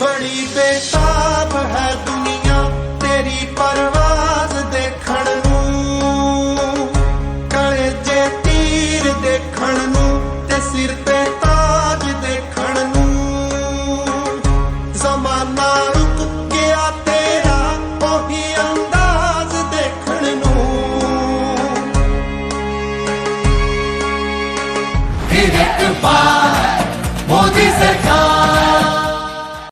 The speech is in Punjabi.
ਬੜੀ ਬੇਤਾਬ ਹੈ ਦੁਨੀਆ ਤੇਰੀ ਪਰਵਾਜ਼ ਦੇਖਣ ਨੂੰ ਜੇ ਤੀਰ ਦੇਖਣ ਨੂੰ ਤੇ ਸਿਰ ਤੇ ਤਾਜ ਦੇਖਣ ਨੂੰ ਜ਼ਮਾਨਾ ਰੁਕ ਗਿਆ ਤੇਰਾ ਉਹੀ ਅੰਦਾਜ਼ ਦੇਖਣ ਨੂੰ ਫਿਰ ਇੱਕ ਵਾਰ ਮੋਦੀ ਸਰਕਾਰ